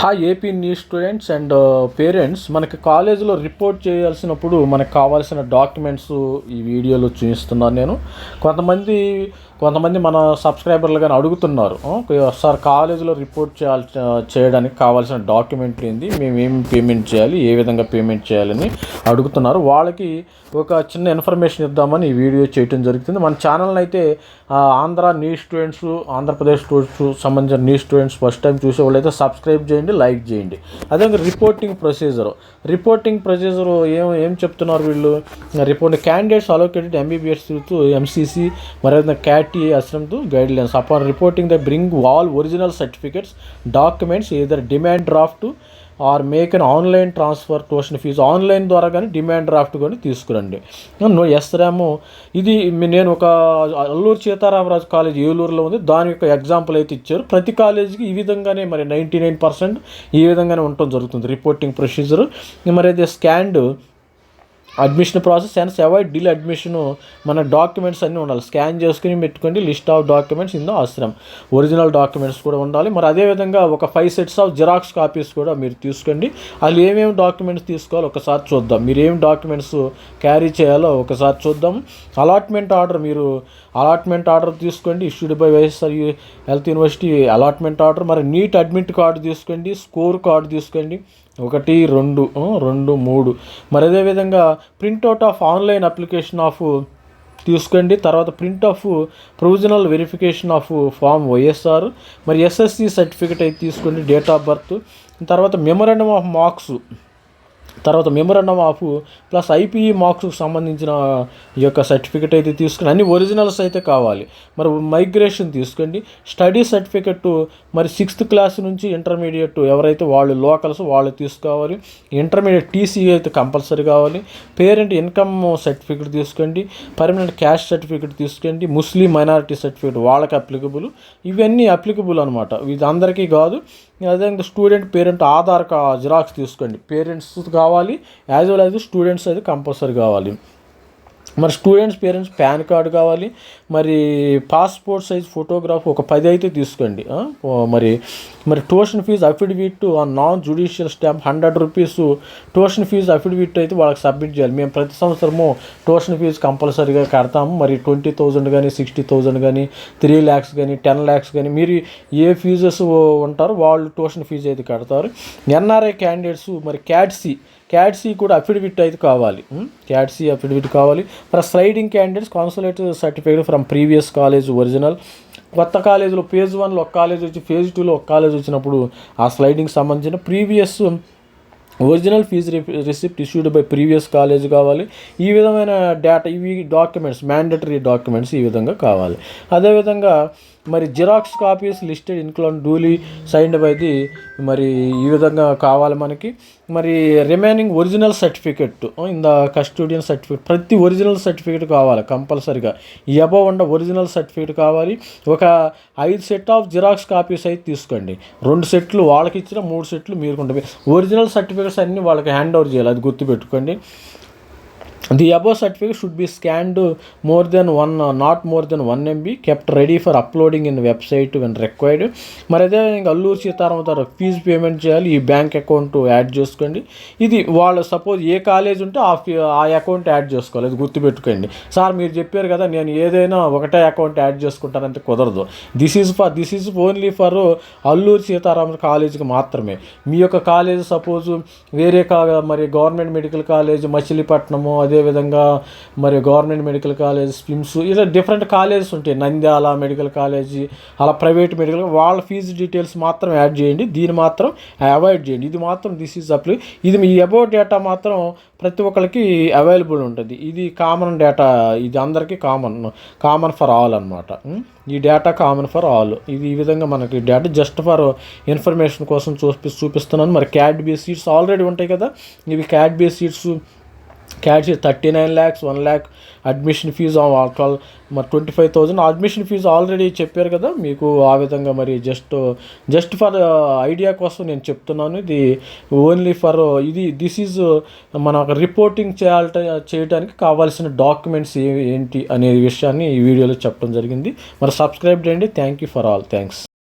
Hi AP news students and parents మనకి కాలేజీలో report చేయాల్సినప్పుడు మనకు కావాల్సిన డాక్యుమెంట్స్ ఈ వీడియోలో చూపిస్తున్నాను నేను. కొంతమంది కొంతమంది మన సబ్స్క్రైబర్లు కానీ అడుగుతున్నారు సార్ కాలేజీలో రిపోర్ట్ చేయాలి చేయడానికి కావాల్సిన డాక్యుమెంట్లు ఏంది? మేము ఏం పేమెంట్ చేయాలి? ఏ విధంగా పేమెంట్ చేయాలని అడుగుతున్నారు. వాళ్ళకి ఒక చిన్న ఇన్ఫర్మేషన్ ఇద్దామని ఈ వీడియో చేయడం జరుగుతుంది. మన ఛానల్ని అయితే Andhra news students Andhra Pradesh students సంబంధించిన న్యూస్ స్టూడెంట్స్ ఫస్ట్ టైం చూసే వాళ్ళైతే సబ్స్క్రైబ్ చేయండి లైక్ చేయండి. అదేవిధంగా రిపోర్టింగ్ ప్రొసీజర్. రిపోర్టింగ్ ప్రొసీజర్ ఏం ఏం చెప్తున్నారు వీళ్ళు? Report candidates allotted MBBS MCC మరి క్యాట్ అసలు guide guidelines upon reporting the bring all original certificates documents either demand draft or make an online transfer tuition fee online ద్వారా కానీ డిమాండ్ డ్రాఫ్ట్ కానీ తీసుకురండి. నో ఎస్ ర్యాము ఇది నేను ఒక అల్లూరు సీతారామరాజు కాలేజ్ ఏలూరులో ఉంది. దాని యొక్క ఎగ్జాంపుల్ అయితే ఇచ్చారు. ప్రతి కాలేజీకి ఈ విధంగానే మరి నైంటీ నైన్ పర్సెంట్ ఈ విధంగానే ఉండటం జరుగుతుంది. రిపోర్టింగ్ ప్రొసీజర్ మరి అయితే scanned admission process and avoid deal admission మన డాక్యుమెంట్స్ అన్నీ ఉండాలి. స్కాన్ చేసుకుని పెట్టుకోండి. లిస్ట్ ఆఫ్ డాక్యుమెంట్స్ ఇందో అవసరం. ఒరిజినల్ డాక్యుమెంట్స్ కూడా ఉండాలి. మరి అదేవిధంగా ఒక five sets of xerox copies కూడా మీరు తీసుకోండి. వాళ్ళు ఏమేమి డాక్యుమెంట్స్ తీసుకోవాలో ఒకసారి చూద్దాం. మీరు ఏం డాక్యుమెంట్స్ క్యారీ చేయాలో ఒకసారి చూద్దాం. అలాట్మెంట్ ఆర్డర్ మీరు అలాట్మెంట్ ఆర్డర్ తీసుకోండి. Issued by YSR health university allotment order. మరి నీట్ అడ్మిట్ కార్డు తీసుకోండి. స్కోర్ కార్డు తీసుకోండి. ఒకటి రెండు రెండు మూడు. మరి అదేవిధంగా printout of online application of తీసుకోండి. తర్వాత print of provisional verification of form YSR మరి ఎస్ఎస్సి సర్టిఫికేట్ అయితే తీసుకోండి డేట్ ఆఫ్ బర్త్ తర్వాత మెమరాండమ్ ఆఫ్ మార్క్స్ తర్వాత మెమరాండమ్ ఆఫ్ ప్లస్ ఐపీఈ మార్క్స్కి సంబంధించిన ఈ యొక్క సర్టిఫికెట్ అయితే తీసుకుని అన్ని ఒరిజినల్స్ అయితే కావాలి. మరి మైగ్రేషన్ తీసుకోండి. స్టడీ సర్టిఫికెట్ మరి సిక్స్త్ క్లాస్ నుంచి ఇంటర్మీడియట్ ఎవరైతే వాళ్ళు లోకల్స్ వాళ్ళు తీసుకోవాలి. ఇంటర్మీడియట్ టీసీ అయితే కంపల్సరీ కావాలి. పేరెంట్ ఇన్కమ్ సర్టిఫికెట్ తీసుకోండి. పర్మనెంట్ క్యాష్ సర్టిఫికెట్ తీసుకోండి. ముస్లిం మైనారిటీ సర్టిఫికెట్ వాళ్ళకి అప్లికబుల్ ఇవన్నీ అప్లికబుల్ అనమాట ఇది అందరికీ కాదు. అదేవిధంగా స్టూడెంట్ పేరెంట్ ఆధార్ జిరాక్స్ తీసుకోండి. పేరెంట్స్ కావాలి యాజ్ వెల్ యాజ్ స్టూడెంట్స్ అది కంపల్సరీ కావాలి. మరి స్టూడెంట్స్ పేరెంట్స్ పాన్ కార్డు కావాలి మరి పాస్పోర్ట్ సైజ్ ఫోటోగ్రాఫ్ ఒక పది అయితే తీసుకోండి. మరి మరి ట్యూషన్ ఫీజు అఫిడవిట్ ఆ non judicial stamp hundred rupees tuition fee affidavit అయితే వాళ్ళకి సబ్మిట్ చేయాలి. మేము ప్రతి సంవత్సరము ట్యూషన్ ఫీజు కంపల్సరీగా కడతాము. మరి ట్వంటీ థౌజండ్ కానీ సిక్స్టీ థౌజండ్ కానీ త్రీ ల్యాక్స్ కానీ టెన్ ల్యాక్స్ కానీ మీరు ఏ ఫీజెస్ ఉంటారో వాళ్ళు ట్యూషన్ ఫీజు అయితే కడతారు. ఎన్ఆర్ఐ క్యాండిడేట్స్ మరి క్యాట్సీ క్యాట్సీ కూడా అఫిడవిట్ అయితే కావాలి. క్యాట్సీ అఫిడవిట్ కావాలి. Plus sliding candidates consulate certificate from previous college original కొత్త కాలేజీలో ఫేజ్ వన్లో ఒక కాలేజ్ వచ్చి ఫేజ్ టూలో ఒక కాలేజ్ వచ్చినప్పుడు ఆ స్లైడింగ్ సంబంధించిన previous original fee receipt issued by previous college కావాలి. ఈ విధమైన డేటా ఇవి డాక్యుమెంట్స్ మ్యాండటరీ డాక్యుమెంట్స్ ఈ విధంగా కావాలి. అదేవిధంగా మరి xerox copies listed include duly signed by the మరి ఈ విధంగా కావాలి మనకి. మరి remaining original certificate in the custodian certificate ప్రతి ఒరిజినల్ సర్టిఫికేట్ కావాలి కంపల్సరిగా. ఈ అబవ్ ఉండ ఒరిజినల్ సర్టిఫికేట్ కావాలి. ఒక ఐదు సెట్ ఆఫ్ జిరాక్స్ కాపీస్ అయితే తీసుకోండి. రెండు సెట్లు వాళ్ళకి ఇచ్చిన మూడు సెట్లు మీరు కొంటే ఒరిజినల్ సర్టిఫికేట్స్ అన్నీ వాళ్ళకి హ్యాండ్ ఓవర్ చేయాలి అది గుర్తుపెట్టుకోండి. The above certificate should be scanned more than one not more than one MB kept ready for uploading in website when required మరి అదే ఇంకా అల్లూరు సీతారామ గారు ఫీజు పేమెంట్ చేయాలి ఈ బ్యాంక్ అకౌంట్ యాడ్ చేసుకోండి. ఇది వాళ్ళు సపోజ్ ఏ కాలేజ్ ఉంటే ఆ ఆ అకౌంట్ యాడ్ చేసుకోవాలి. అది గుర్తుపెట్టుకోండి. సార్ మీరు చెప్పారు కదా నేను ఏదైనా ఒకటే అకౌంట్ యాడ్ చేసుకుంటానంటే కుదరదు. This is for this is only for Alluri Sitarama కాలేజీకి మాత్రమే. మీ యొక్క కాలేజ్ సపోజ్ వేరే కా మరి గవర్నమెంట్ మెడికల్ కాలేజ్ మచిలీపట్నము అదేవిధంగా మరి గవర్నమెంట్ మెడికల్ కాలేజ్ స్పిమ్స్ ఇలా డిఫరెంట్ కాలేజెస్ ఉంటాయి. నంద్యాల మెడికల్ కాలేజీ అలా ప్రైవేట్ మెడికల్ వాళ్ళ ఫీజు డీటెయిల్స్ మాత్రం యాడ్ చేయండి. దీన్ని మాత్రం అవాయిడ్ చేయండి. ఇది మాత్రం దిస్ ఈజ్ అప్లై ఇది మీ అబౌట్ డేటా మాత్రం ప్రతి ఒక్కరికి అవైలబుల్ ఉంటుంది. ఇది కామన్ డేటా ఇది అందరికీ కామన్ కామన్ ఫర్ ఆల్ అనమాట ఈ డేటా కామన్ ఫర్ ఆల్ ఇది ఈ విధంగా మనకి డేటా జస్ట్ ఫర్ ఇన్ఫర్మేషన్ కోసం చూపి చూపిస్తున్నాను. మరి క్యాడ్ బేస్ సీట్స్ ఆల్రెడీ ఉంటాయి కదా. ఇవి CAD base seats cash thirty nine lakhs one lakh admission fee twelve మరి twenty five thousand admission fee already చెప్పారు కదా మీకు ఆ విధంగా మరి జస్ట్ జస్ట్ ఫర్ ఐడియా కోసం నేను చెప్తున్నాను. ఇది ఓన్లీ ఫర్ uh, ఇది దిస్ ఈజ్ uh, మన రిపోర్టింగ్ చేయాల చేయడానికి కావాల్సిన డాక్యుమెంట్స్ ఏంటి అనే విషయాన్ని ఈ వీడియోలో చెప్పడం జరిగింది. మరి సబ్స్క్రైబ్ చేయండి. Thank you for all thanks